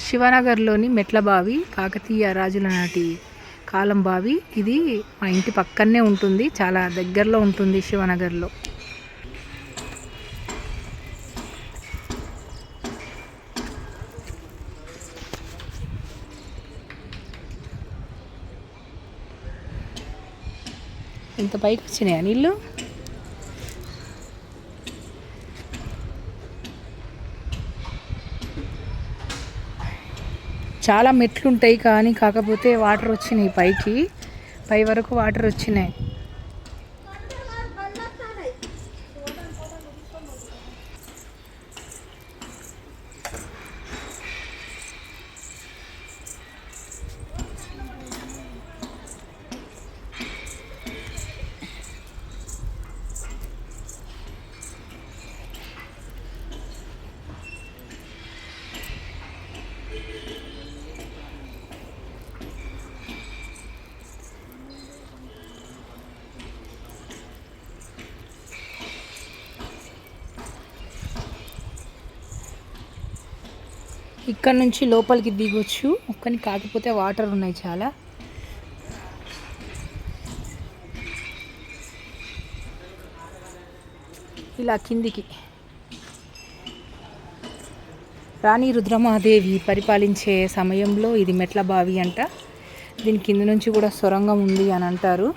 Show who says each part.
Speaker 1: శివనగర్లోని మెట్ల బావి కాకతీయ రాజుల నాటి కాలం బావి. ఇది మా ఇంటి పక్కనే ఉంటుంది చాలా దగ్గరలో ఉంటుంది శివనగర్లో. ఇంత పైకి వచ్చినాయా నీళ్ళు? చాలా మెట్లు ఉంటాయి కానీ కాకపోతే వాటర్ వచ్చినాయి పైకి. పై వరకు వాటర్ వచ్చినాయి. ఇక్కడ నుంచి లోపలికి దిగొచ్చు. కానీ కాకపోతే వాటర్ ఉన్నాయి చాలా. ఇలా కిందికి. రాణి రుద్రమాదేవి పరిపాలించే సమయంలో ఇది మెట్ల బావి అంట. దీని కింద నుంచి కూడా సొరంగం ఉంది అని అంటారు.